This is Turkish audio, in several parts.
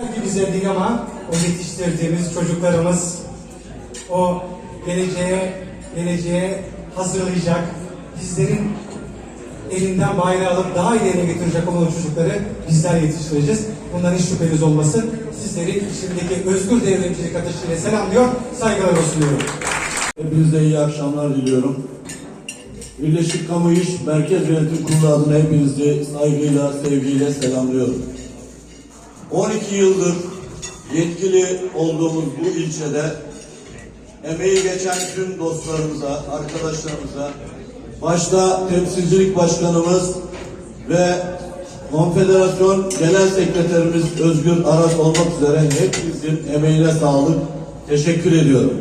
Belki bize değil ama o yetiştirdiğimiz çocuklarımız o geleceğe geleceğe hazırlayacak, bizlerin elinden bayrağı alıp daha ileriye götürecek olan çocukları bizler yetiştireceğiz. Bundan hiç şüpheniz olmasın. Sizleri şimdiki özgür devrimcilik ateşiyle selamlıyor, saygılar sunuyorum. Hepinize iyi akşamlar diliyorum. Birleşik Kamu İş Merkez Yönetim Kurulu adına hepinizi saygıyla, sevgiyle selamlıyorum. 12 yıldır yetkili olduğumuz bu ilçede emeği geçen tüm dostlarımıza, arkadaşlarımıza, başta temsilcilik başkanımız ve Konfederasyon Genel Sekreterimiz Özgür Aras olmak üzere hepinizin emeğine sağlık. Teşekkür ediyorum.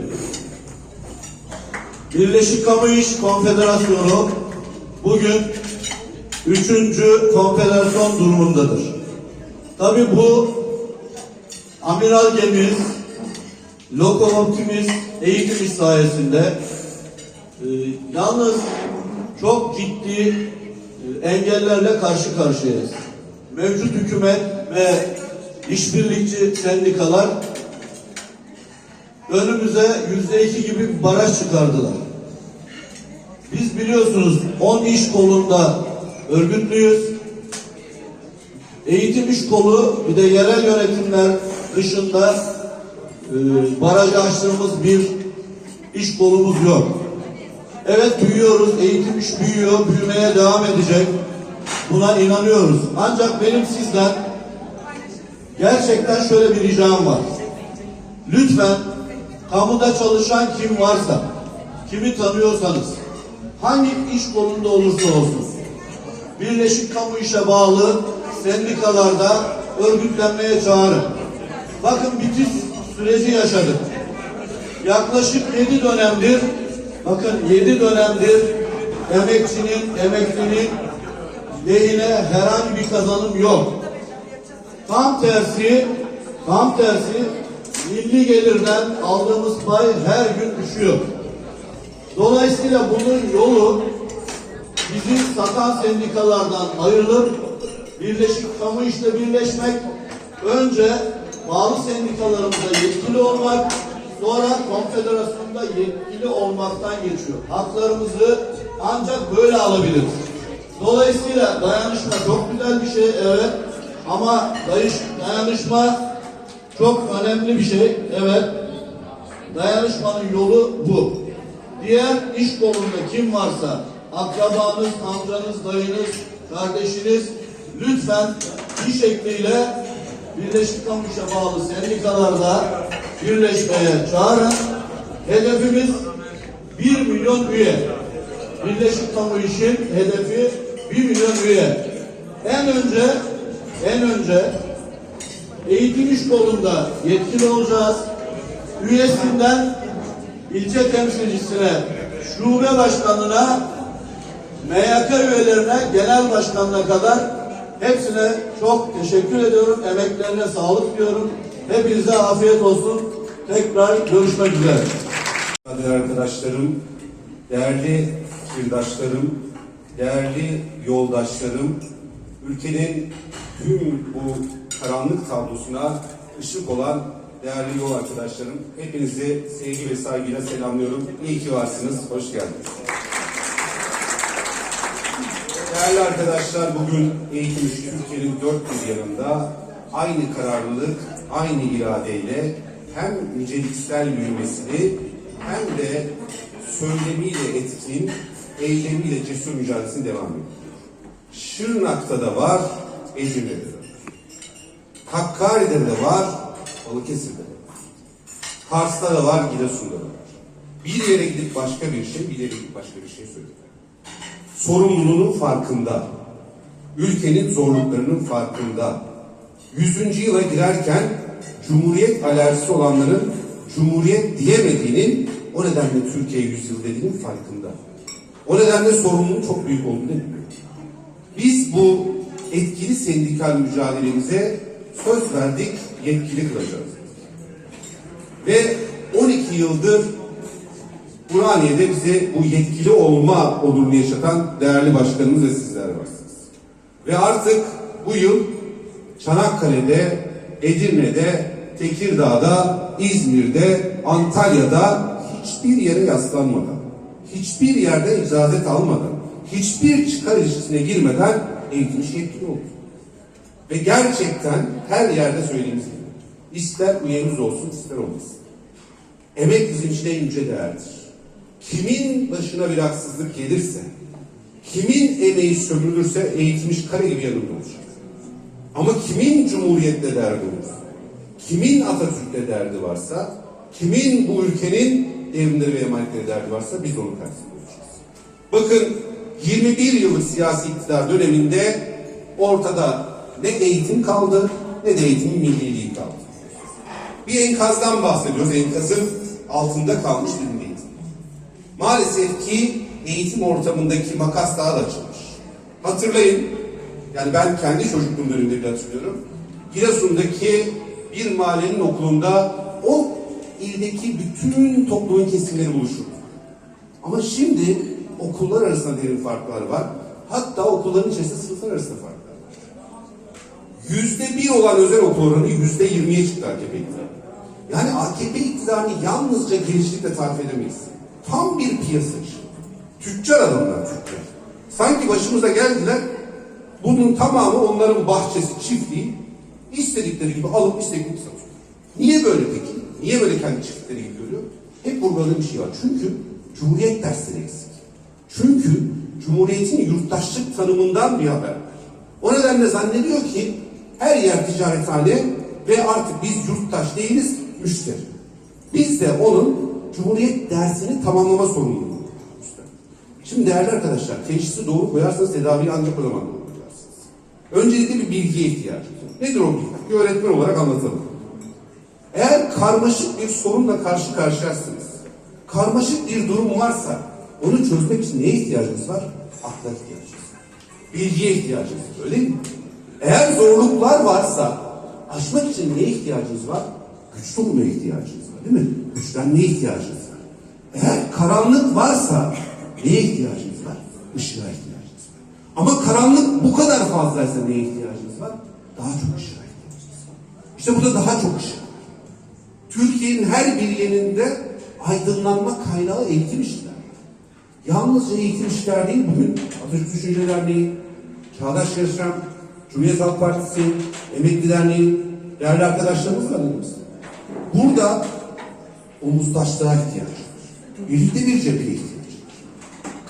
Birleşik Kamu İş Konfederasyonu bugün üçüncü konfederasyon durumundadır. Tabi bu amiral gemimiz, lokomotifimiz, eğitimiz sayesinde e, yalnız çok ciddi e, engellerle karşı karşıyayız. Mevcut hükümet ve işbirlikçi sendikalar önümüze yüzde iki gibi bir baraj çıkardılar. Biz biliyorsunuz 10 iş kolunda örgütlüyüz. Eğitim iş kolu bir de yerel yönetimler dışında e, barajı açtığımız bir iş kolumuz yok. Evet büyüyoruz, eğitim iş büyüyor, büyümeye devam edecek. Buna inanıyoruz. Ancak benim sizden gerçekten şöyle bir ricam var. Lütfen kamuda çalışan kim varsa, kimi tanıyorsanız, hangi iş kolunda olursa olsun, Birleşik Kamu İş'e bağlı sendikalarda örgütlenmeye çağırın. Bakın bitiş süreci yaşadık. Yaklaşık yedi dönemdir, bakın yedi dönemdir emekçinin, emeklinin lehine herhangi bir kazanım yok. Tam tersi, tam tersi milli gelirden aldığımız pay her gün düşüyor. Dolayısıyla bunun yolu bizim satan sendikalardan ayrılıp Birleşik Kamu İş'le birleşmek, önce bağlı sendikalarımıza yetkili olmak, sonra konfederasyonda yetkili olmaktan geçiyor. Haklarımızı ancak böyle alabiliriz. Dolayısıyla dayanışma çok güzel bir şey evet ama dayış, dayanışma çok önemli bir şey evet. Dayanışmanın yolu bu. Diğer iş kolunda kim varsa akrabanız, amcanız, dayınız, kardeşiniz lütfen iş ekliyle Birleşik Kamu İş'e bağlı sendikalarda birleşmeye çağırın. Hedefimiz 1 milyon üye. Birleşik Kamu İş'in hedefi 1 milyon üye. En önce en önce eğitim iş kolunda yetkili olacağız. Üyesinden ilçe temsilcisine, şube başkanına, MYK üyelerine, genel başkanına kadar hepsine çok teşekkür ediyorum. Emeklerine sağlık diyorum. Hepinize afiyet olsun. Tekrar görüşmek üzere. Değerli arkadaşlarım, değerli kirdaşlarım, değerli yoldaşlarım, ülkenin tüm bu karanlık tablosuna ışık olan değerli yol arkadaşlarım, hepinizi sevgi ve saygıyla selamlıyorum. İyi ki varsınız, hoş geldiniz. Değerli arkadaşlar, bugün eğitim Türkiye'nin dört bir yanında aynı kararlılık, aynı iradeyle hem niceliksel büyümesini hem de söylemiyle etkin, eylemiyle cesur mücadelesini devam ediyor. Şırnak'ta da var, Edirne'de de var. Hakkari'de de var, Balıkesir'de de var. Kars'ta da var, Giresun'da da var. Bir yere gidip başka bir şey, bir yere gidip başka bir şey söylüyor sorumluluğunun farkında, ülkenin zorluklarının farkında, 100. yıla girerken Cumhuriyet alerjisi olanların Cumhuriyet diyemediğinin, o nedenle Türkiye 100 yıl dediğinin farkında. O nedenle sorumluluğun çok büyük olduğunu. Biz bu etkili sendikal mücadelemize söz verdik, yetkili kılacağız. Ve 12 yıldır Burhaniye'de bize bu yetkili olma onurunu yaşatan değerli başkanımız ve sizler varsınız. Ve artık bu yıl Çanakkale'de Edirne'de, Tekirdağ'da, İzmir'de, Antalya'da hiçbir yere yaslanmadan, hiçbir yerde icazet almadan, hiçbir çıkar ilişkisine girmeden eğitilmiş yetkili oldu. Ve gerçekten her yerde söylediğimiz gibi, ister üyemiz olsun ister olmasın. Emek bizim için en yüce değerdir. Kimin başına bir haksızlık gelirse, kimin emeği sömürülürse eğitilmiş kare gibi yanında olacak. Ama kimin cumhuriyetle derdi olursa, kimin Atatürk'le derdi varsa, kimin bu ülkenin devrimleri ve emanetleri derdi varsa biz onun karşısında olacağız. Bakın 21 yıllık siyasi iktidar döneminde ortada ne eğitim kaldı ne de eğitimin milliliği kaldı. Bir enkazdan bahsediyoruz. Enkazın altında kalmış bir. Maalesef ki eğitim ortamındaki makas daha da açılmış. Hatırlayın, yani ben kendi çocukluğum döneminde bile hatırlıyorum. Giresun'daki bir mahallenin okulunda o ildeki bütün toplumun kesimleri buluşurdu. Ama şimdi okullar arasında derin farklar var. Hatta okulların içerisinde sınıflar arasında farklar var. Yüzde bir olan özel okul oranı yüzde yirmiye çıktı AKP iktidarı. Yani AKP iktidarını yalnızca gençlikle tarif edemeyiz. Tam bir piyasacı. Tüccar adamlar tüccar. Sanki başımıza geldiler, bunun tamamı onların bahçesi, çiftliği, istedikleri gibi alıp istedikleri satıyor. Niye böyle peki? Niye böyle kendi çiftlikleri gibi görüyor? Hep vurguladığım bir şey var. Çünkü Cumhuriyet dersleri eksik. Çünkü Cumhuriyet'in yurttaşlık tanımından bir haber. O nedenle zannediyor ki her yer ticarethane ve artık biz yurttaş değiliz, müşteri. Biz de onun Cumhuriyet dersini tamamlama sorumluluğu. Şimdi değerli arkadaşlar, teşhisi doğru koyarsanız tedaviyi ancak o zaman doğru koyarsınız. Öncelikle bir bilgiye ihtiyacımız var. Nedir o bilgi? Bir öğretmen olarak anlatalım. Eğer karmaşık bir sorunla karşı karşıyasınız, karmaşık bir durum varsa onu çözmek için neye ihtiyacınız var? Akla ihtiyacınız var. Bilgiye ihtiyacınız var, öyle mi? Eğer zorluklar varsa aşmak için neye ihtiyacınız var? Güçlü olmaya ihtiyacınız var, değil mi? Güçlenmeye ihtiyacınız var. Eğer karanlık varsa neye ihtiyacınız var? Işığa ihtiyacınız var. Ama karanlık bu kadar fazlaysa neye ihtiyacınız var? Daha çok ışığa ihtiyacınız var. İşte burada daha çok ışık. Türkiye'nin her bir yerinde aydınlanma kaynağı eğitim işler. Yalnızca eğitim işler değil, bugün Atatürk Düşünce Derneği, Çağdaş Yaşam, Cumhuriyet Halk Partisi, Emekli Derneği, değerli arkadaşlarımız var elimizde. Burada omuzdaşlığa ihtiyaç var. Birlikte bir cepheye ihtiyaç var.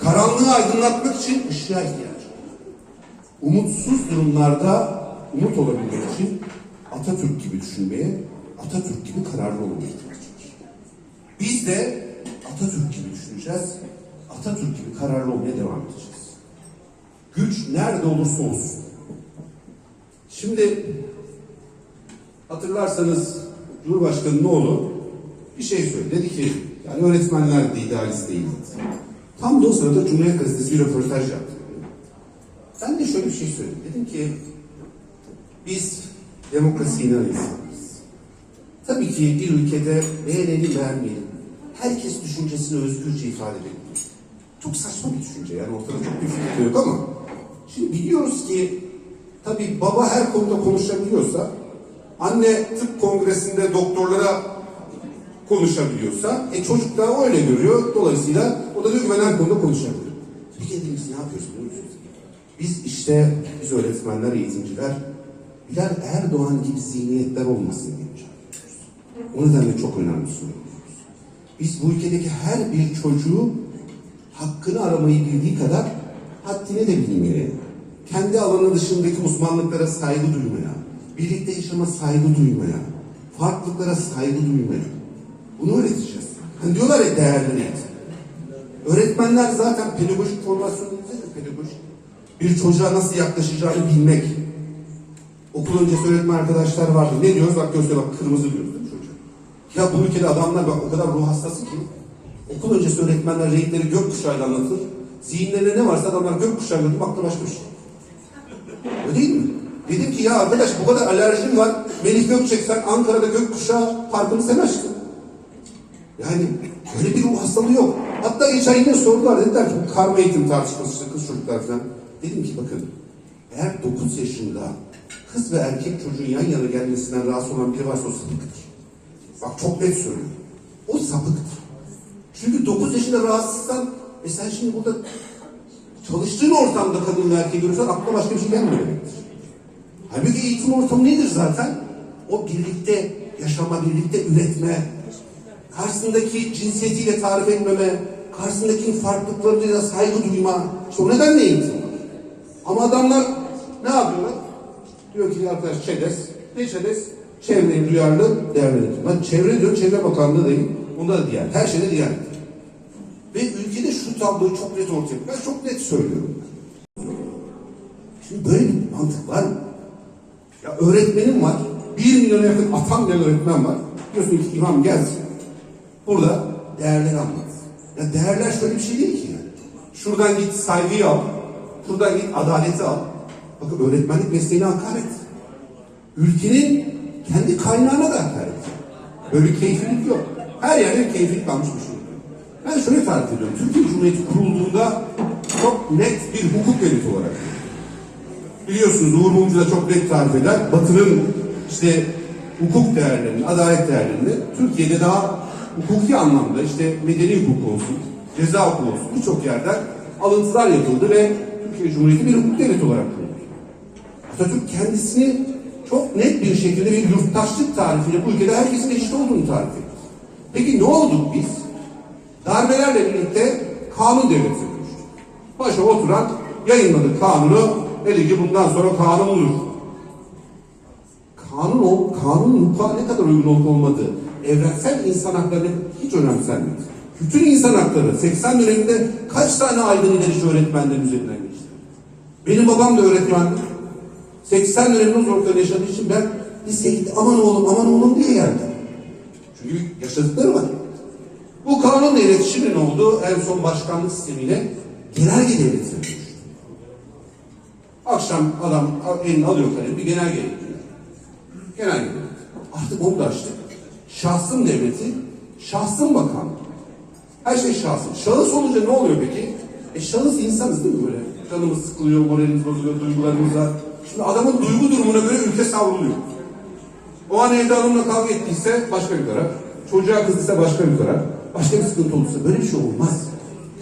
Karanlığı aydınlatmak için ışığa ihtiyaç var. Umutsuz durumlarda umut olabilmek için Atatürk gibi düşünmeye, Atatürk gibi kararlı olmaya ihtiyaç var. Biz de Atatürk gibi düşüneceğiz, Atatürk gibi kararlı olmaya devam edeceğiz. Güç nerede olursa olsun. Şimdi hatırlarsanız Cumhurbaşkanı ne oldu? Bir şey söyledi. Ki yani öğretmenler de idealist değil. Tam da o sırada Cumhuriyet Gazetesi röportaj yaptı. Ben de şöyle bir şey söyledim. Dedim ki biz demokrasiye inanan. Tabii ki bir ülkede beğenelim beğenmeyelim. Herkes düşüncesini özgürce ifade edebilir. Çok saçma bir düşünce yani ortada çok bir fikir yok ama şimdi biliyoruz ki tabii baba her konuda konuşabiliyorsa anne tıp kongresinde doktorlara konuşabiliyorsa e çocuk da öyle görüyor. Dolayısıyla o da diyor ki ben her konuda konuşabilirim. Bir kere biz ne yapıyoruz? Biz işte biz öğretmenler, eğitimciler Bilal Erdoğan gibi zihniyetler olmasın diye ediyoruz. O nedenle çok önemli soruyoruz. Biz bu ülkedeki her bir çocuğu hakkını aramayı bildiği kadar haddini de bilmeye, kendi alanı dışındaki uzmanlıklara saygı duymaya, birlikte yaşama saygı duymaya, farklılıklara saygı duymaya. Bunu öğreteceğiz. Hani diyorlar ya değerli eğitim. Öğretmenler zaten pedagojik formasyon nedir pedagojik? Bir çocuğa nasıl yaklaşacağını bilmek. Okul öncesi öğretmen arkadaşlar vardı. Ne diyoruz? Bak göster bak kırmızı diyoruz değil mi çocuğa? Ya bu ülkede adamlar bak o kadar ruh hastası ki okul öncesi öğretmenler renkleri gökkuşağıyla anlatır. Zihinlerinde ne varsa adamlar gökkuşağı gördüm aklı başka bir şey. Öyle değil mi? Dedim ki ya arkadaş bu kadar alerjim var. Melih Gökçek sen Ankara'da gökkuşağı parkını sen açtın. Yani böyle bir ruh hastalığı yok. Hatta geçen yine sordular dediler ki bu karma eğitim tartışması kız çocuklar falan. Dedim ki bakın eğer 9 yaşında kız ve erkek çocuğun yan yana gelmesinden rahatsız olan biri varsa o sapıktır. Bak çok net söylüyorum. O sapıktır. Çünkü 9 yaşında rahatsızsan e sen şimdi burada çalıştığın ortamda kadın ve erkeği görürsen aklına başka bir şey gelmiyor demektir. Halbuki eğitim ortamı nedir zaten? O birlikte yaşama, birlikte üretme, karşısındaki cinsiyetiyle tarif etmeme, karşısındaki farklılıklarıyla saygı duyma. İşte o nedenle eğitim. Ama adamlar ne yapıyorlar? Diyor ki arkadaş ÇEDES, ne ÇEDES? Çevreye duyarlı değerli yönetim. Ben çevre diyor, Çevre Bakanlığı değil. Bunda da diğer. Her şeyde diğer. Ve ülkede şu tabloyu çok net ortaya Ben çok net söylüyorum. Şimdi böyle bir mantık var mı? Ya öğretmenim var. Bir milyona yakın atam gelen öğretmen var. Diyorsun ki İmam gelsin. Burada değerleri anlat. Ya değerler şöyle bir şey değil ki yani. Şuradan git saygıyı al. Şuradan git adaleti al. Bakın öğretmenlik mesleğine hakaret. Ülkenin kendi kaynağına da hakaret. Böyle keyfilik yok. Her yerde keyfilik kalmış bir şey. Ben şöyle tarif ediyorum. Türkiye Cumhuriyeti kurulduğunda çok net bir hukuk devleti olarak biliyorsunuz Uğur Mumcu da çok net tarif eder. Batı'nın işte hukuk değerlerini, adalet değerlerini Türkiye'de daha hukuki anlamda işte medeni hukuk olsun, ceza hukuku olsun birçok yerden alıntılar yapıldı ve Türkiye Cumhuriyeti bir hukuk devleti olarak kuruldu. Atatürk kendisini çok net bir şekilde bir yurttaşlık tarifiyle bu ülkede herkesin eşit olduğunu tarif etti. Peki ne olduk biz? Darbelerle birlikte kanun devletine dönüştük. Başa oturan yayınladı kanunu. Dedi ki bundan sonra kanun olur. Kanun kanun hukuka ne kadar uygun olup olmadığı, evrensel insan haklarını hiç önemsenmedi. Bütün insan hakları 80 döneminde kaç tane aydın ilerici öğretmenlerin üzerinden geçti? Benim babam da öğretmendi. 80 döneminde zorlukları yaşadığı için ben liseye aman oğlum aman oğlum diye geldim. Çünkü yaşadıkları var. Bu kanunla iletişimin oldu en son başkanlık sistemiyle genelge devletine dönüştü. Akşam adam elini alıyor kalemi bir genelge yapıyor. Genelge. Artık onu da açtık. Şahsın devleti, şahsın bakanlığı. Her şey şahsın. Şahıs olunca ne oluyor peki? E şahıs insanız değil mi böyle? Canımız sıkılıyor, moralimiz bozuluyor, duygularımız var. Şimdi adamın duygu durumuna göre ülke savruluyor. O an evde hanımla kavga ettiyse başka bir taraf. Çocuğa kızdıysa başka bir taraf. Başka bir sıkıntı olursa böyle bir şey olmaz.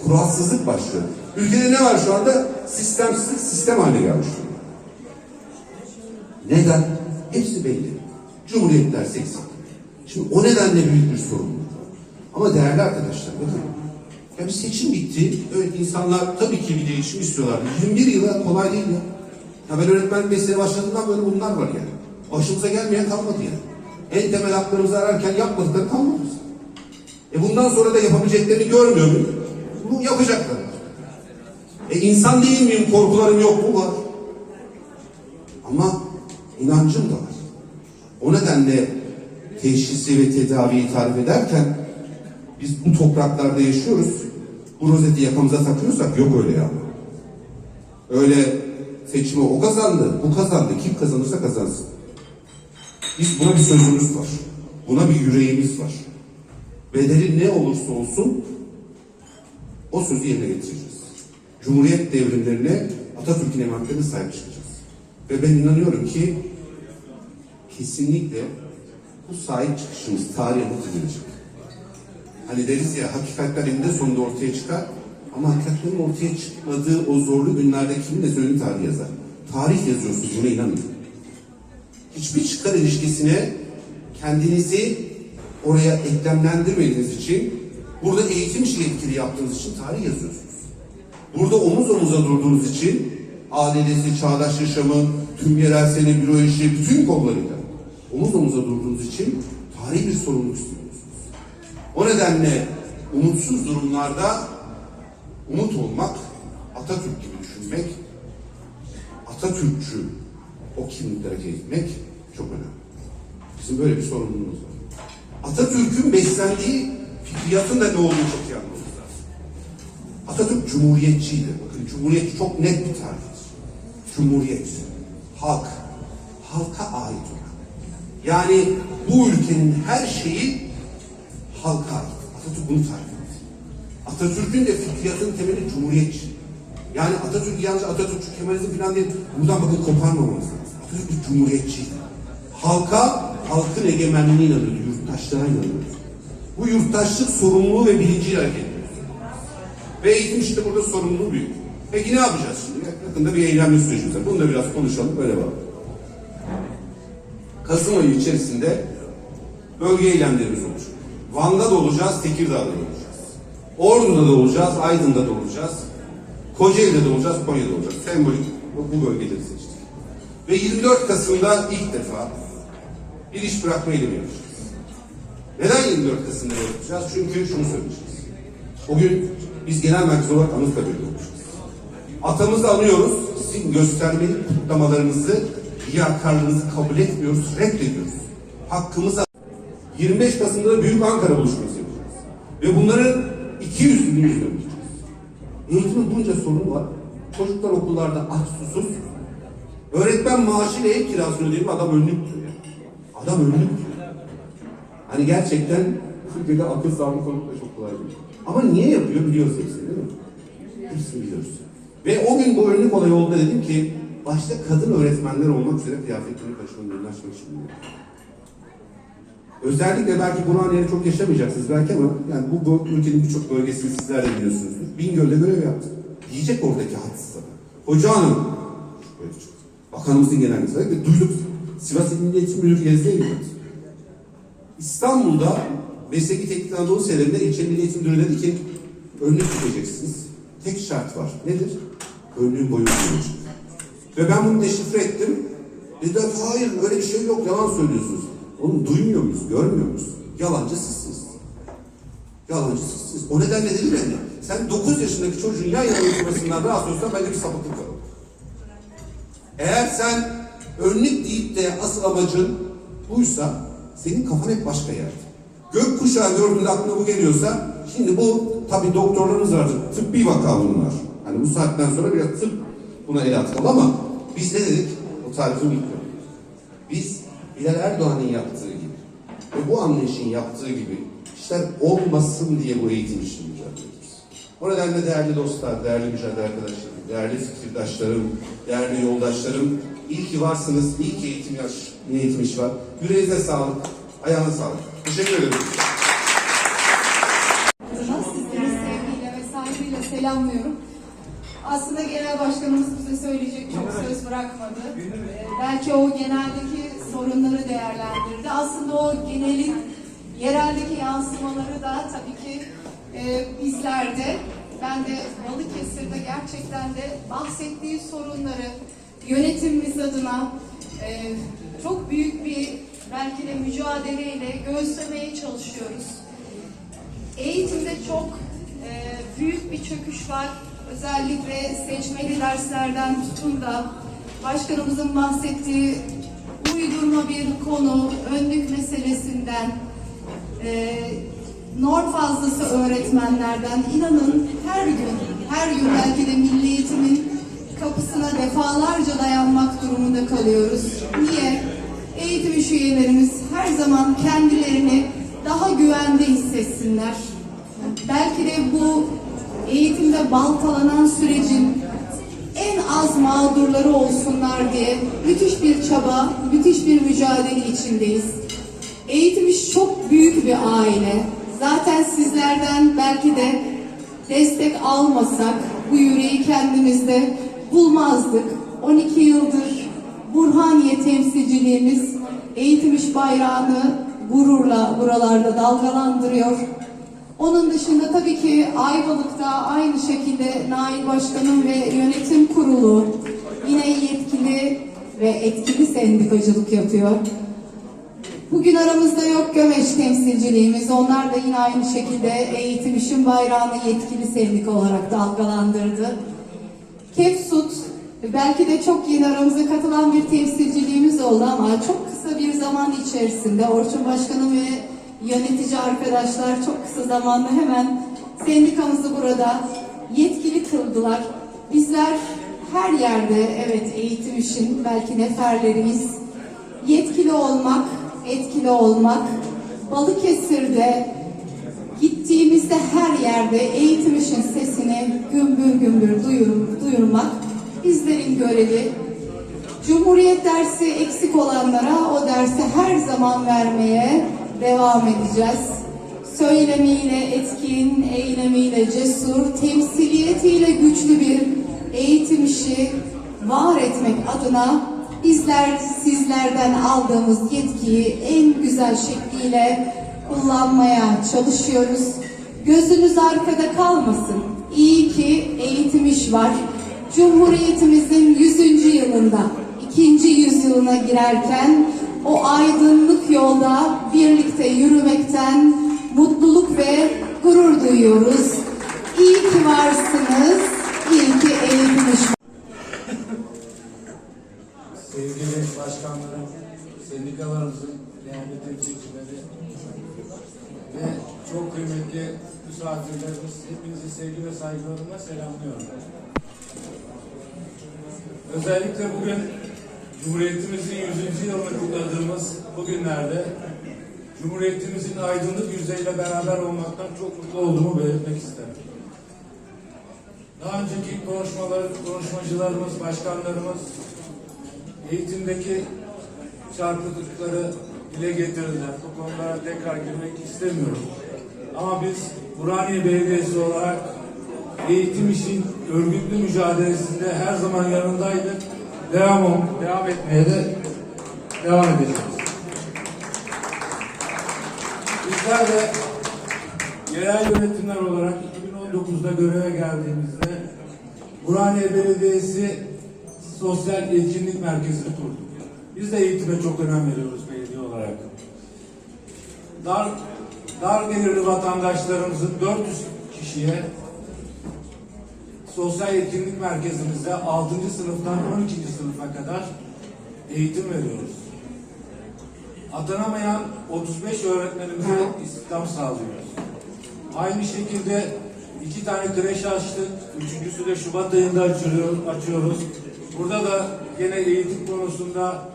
Kuralsızlık başlıyor. Ülkede ne var şu anda? Sistemsizlik sistem haline gelmiş. Neden? Hepsi belli. Cumhuriyetler 80. Şimdi o nedenle büyük bir sorun. var. Ama değerli arkadaşlar bakın. Ya bir seçim bitti. Evet insanlar tabii ki bir değişim istiyorlar. 21 yıla kolay değil ya. Ya ben öğretmen mesleğe başladığımdan böyle bunlar var yani. Başımıza gelmeyen kalmadı yani. En temel haklarımızı ararken yapmadıkları kalmadı. E bundan sonra da yapabileceklerini görmüyor muyum? Bu yapacaklar. E insan değil miyim? Korkularım yok mu? Var. Ama inancım da var. O nedenle teşhisi ve tedaviyi tarif ederken biz bu topraklarda yaşıyoruz. Bu rozeti yakamıza takıyorsak yok öyle ya. Öyle seçimi o kazandı, bu kazandı. Kim kazanırsa kazansın. Biz buna bir sözümüz var. Buna bir yüreğimiz var. Bedeli ne olursa olsun o sözü yerine getireceğiz. Cumhuriyet devrimlerine Atatürk'ün emanetlerine sahip çıkacağız. Ve ben inanıyorum ki kesinlikle bu sahip çıkışımız tarihe not edilecek. Hani deriz ya hakikatler eninde sonunda ortaya çıkar ama hakikatlerin ortaya çıkmadığı o zorlu günlerde kimin ne söylediğini tarih yazar. Tarih yazıyorsunuz buna inanın. Hiçbir çıkar ilişkisine kendinizi oraya eklemlendirmediğiniz için burada eğitim işi yetkili yaptığınız için tarih yazıyorsunuz. Burada omuz omuza durduğunuz için ADD'si, çağdaş yaşamı, tüm yerel sene büro işi, bütün kollarıyla omuz omuza durduğunuz için tarihi bir sorumluluk üstleniyorsunuz. O nedenle umutsuz durumlarda umut olmak, Atatürk gibi düşünmek, Atatürkçü o kimliklere gitmek çok önemli. Bizim böyle bir sorumluluğumuz var. Atatürk'ün beslendiği fikriyatın da ne olduğunu çok iyi anlamamız lazım. Atatürk cumhuriyetçiydi. Bakın cumhuriyet çok net bir tariftir. Cumhuriyet, halk, halka ait olan. Yani bu ülkenin her şeyi halka ait. Atatürk bunu tarif etti. Atatürk'ün de fikriyatının temeli cumhuriyetçi. Yani Atatürk yalnız Atatürk Kemalizm falan değil. Buradan bakın koparmamamız lazım. Atatürk bir cumhuriyetçiydi. Halka, halkın egemenliğine inanıyordu, yurttaşlara inanıyordu. Bu yurttaşlık sorumluluğu ve bilinciyle hareket. Ve eğitim işte burada sorumluluğu büyük. Peki ne yapacağız şimdi? Yakında bir eylemli sürecimiz var. Bunu da biraz konuşalım, böyle bakalım. Kasım ayı içerisinde bölge eylemlerimiz olacak. Van'da da olacağız, Tekirdağ'da da olacağız. Ordu'da da olacağız, Aydın'da da olacağız. Kocaeli'de de olacağız, Konya'da olacağız. Sembolik bu, bölgeleri seçtik. Ve 24 Kasım'da ilk defa bir iş bırakma eylemi yapacağız. Neden 24 Kasım'da yapacağız? Çünkü şunu söyleyeceğiz. O gün biz genel merkez olarak Anıtkabir'de olacağız. Atamızı anıyoruz. Sizin göstermeli kutlamalarınızı, riyakarlığınızı kabul etmiyoruz, reddediyoruz. Hakkımızı 25 Kasım'da da Büyük Ankara buluşması yapacağız. Ve bunların 200 gününü söyleyeceğiz. Eğitimin bunca sorunu var. Çocuklar okullarda aç susuz. Öğretmen maaşıyla ev kirasını ödeyip adam önlük diyor. Adam önlük diyor. Hani gerçekten Türkiye'de akıl sağlığı konusunda çok kolay değil. Ama niye yapıyor biliyoruz hepsini değil mi? Hepsini biliyoruz. Ve o gün bu önlük olayı oldu dedim ki başta kadın öğretmenler olmak üzere kıyafetlerini kaçırmalarını açmak için diyorum. Özellikle belki Burhaniye'de çok yaşamayacaksınız belki ama yani bu, bu ülkenin birçok bölgesini sizler de biliyorsunuzdur. Bingöl'de görev yaptım. Diyecek oradaki hadsızlara. Hoca hanım, böyle çok, bakanımızın genelgesi duyduk. Sivas İl Milli Eğitim Müdürü gezdiğe gidiyoruz. İstanbul'da Mesleki Teknik Anadolu Seyredi'nde ilçe Milli Eğitim Müdürü dedi ki önlük tuteceksiniz. Tek şart var. Nedir? Önlüğün boyu uzayacak. Ve ben bunu deşifre ettim. Dediler ki hayır öyle bir şey yok yalan söylüyorsunuz. Oğlum duymuyor muyuz, görmüyor muyuz? Yalancı sizsiniz. Yalancı sizsiniz. O nedenle dedim yani. Sen 9 yaşındaki çocuğun yan yana oturmasından rahatsız bence bir sapıklık var. Eğer sen önlük deyip de asıl amacın buysa senin kafan hep başka yerde. Gökkuşağı gördüğünde aklına bu geliyorsa şimdi bu tabi doktorlarımız var tıbbi vaka bunlar. Hani bu saatten sonra biraz tıp buna el atmalı ama biz ne dedik? O tarifi unutmayalım. Biz Bilal Erdoğan'ın yaptığı gibi ve bu anlayışın yaptığı gibi işler olmasın diye bu eğitim için mücadele. O nedenle değerli dostlar, değerli mücadele arkadaşlarım, değerli fikirdaşlarım, değerli yoldaşlarım, iyi ki varsınız, iyi ki eğitim yaş, eğitim iş var. Yüreğinize sağlık, ayağına sağlık. Teşekkür ederim. Sizleri sevgiyle ve saygıyla selamlıyorum. Aslında genel başkanımız bize söyleyecek çok söz bırakmadı. Ee, belki o geneldeki sorunları değerlendirdi. Aslında o genelin yereldeki yansımaları da tabii ki e, bizlerde. Ben de Balıkesir'de gerçekten de bahsettiği sorunları yönetimimiz adına e, çok büyük bir belki de mücadeleyle göğüslemeye çalışıyoruz. Eğitimde çok e, büyük bir çöküş var. Özellikle seçmeli derslerden tutun da başkanımızın bahsettiği uydurma bir konu, önlük meselesinden, e, norm fazlası öğretmenlerden inanın her gün, her gün belki de milli eğitimin kapısına defalarca dayanmak durumunda kalıyoruz. Niye? Eğitim iş üyelerimiz her zaman kendilerini daha güvende hissetsinler. Belki de bu eğitimde baltalanan sürecin en az mağdurları olsunlar diye müthiş bir çaba, müthiş bir mücadele içindeyiz. Eğitim çok büyük bir aile. Zaten sizlerden belki de destek almasak bu yüreği kendimizde bulmazdık. 12 yıldır Burhaniye temsilciliğimiz eğitim iş bayrağını gururla buralarda dalgalandırıyor. Onun dışında tabii ki Ayvalık'ta aynı şekilde Nail Başkanım ve yönetim kurulu yine yetkili ve etkili sendikacılık yapıyor. Bugün aramızda yok Gömeç temsilciliğimiz. Onlar da yine aynı şekilde eğitim işin bayrağını yetkili sendika olarak dalgalandırdı. Kepsut belki de çok yeni aramıza katılan bir temsilciliğimiz oldu ama çok kısa bir zaman içerisinde Orçun Başkanım ve yönetici arkadaşlar çok kısa zamanda hemen sendikamızı burada yetkili kıldılar. Bizler her yerde evet eğitim işin belki neferleriyiz. Yetkili olmak, etkili olmak, Balıkesir'de Gittiğimizde her yerde eğitim işin sesini gümbür gümbür duyur, duyurmak bizlerin görevi. Cumhuriyet dersi eksik olanlara o dersi her zaman vermeye devam edeceğiz. Söylemiyle etkin, eylemiyle cesur, temsiliyetiyle güçlü bir eğitim işi var etmek adına bizler sizlerden aldığımız yetkiyi en güzel şekliyle kullanmaya çalışıyoruz. Gözünüz arkada kalmasın. İyi ki eğitim iş var. Cumhuriyetimizin 100. yılında, ikinci yüzyılına girerken o aydınlık yolda birlikte yürümekten mutluluk ve gurur duyuyoruz. İyi ki varsınız, iyi ki eğitim iş sevgili başkanlarım, sendikalarımızın değerli temsilcileri ve çok kıymetli misafirlerimiz hepinizi sevgi ve saygılarımla selamlıyorum. Özellikle bugün Cumhuriyetimizin 100. yılını kutladığımız bu günlerde Cumhuriyetimizin aydınlık yüzeyle beraber olmaktan çok mutlu olduğumu belirtmek isterim. Daha önceki konuşmalar, konuşmacılarımız, başkanlarımız eğitimdeki çarpıklıkları dile getirdiler. Bu konulara tekrar girmek istemiyorum. Ama biz Burhaniye Belediyesi olarak eğitim işin örgütlü mücadelesinde her zaman yanındaydık. Devam, devam etmeye de devam edeceğiz. Bizler de yerel yönetimler olarak 2019'da göreve geldiğimizde Burhaniye Belediyesi Sosyal Etkinlik Merkezi'ni kurduk. Biz de eğitime çok önem veriyoruz belediye olarak. Dar, dar gelirli vatandaşlarımızın 400 kişiye sosyal etkinlik merkezimizde 6. sınıftan 12. sınıfa kadar eğitim veriyoruz. Atanamayan 35 öğretmenimize istihdam sağlıyoruz. Aynı şekilde iki tane kreş açtık. Üçüncüsü de Şubat ayında açıyoruz. Burada da gene eğitim konusunda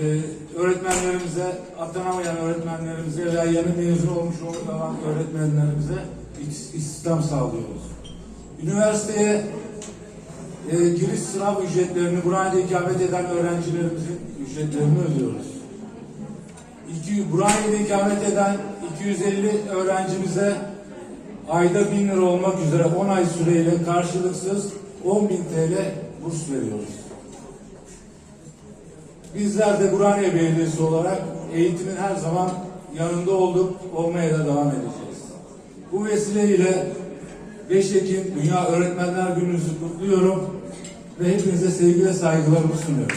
e, öğretmenlerimize, atanamayan öğretmenlerimize veya yeni mezun olmuş olan öğretmenlerimize is- istihdam sağlıyoruz. Üniversiteye e, giriş sınav ücretlerini Burhan'da ikamet eden öğrencilerimizin ücretlerini ödüyoruz. İki, Burhan'da ikamet eden 250 öğrencimize ayda 1000 lira olmak üzere 10 ay süreyle karşılıksız 10.000 TL burs veriyoruz. Bizler de Burhaniye Belediyesi olarak eğitimin her zaman yanında olduk, olmaya da devam edeceğiz. Bu vesileyle 5 Ekim Dünya Öğretmenler Günü'nüzü kutluyorum ve hepinize sevgi ve saygılarımı sunuyorum.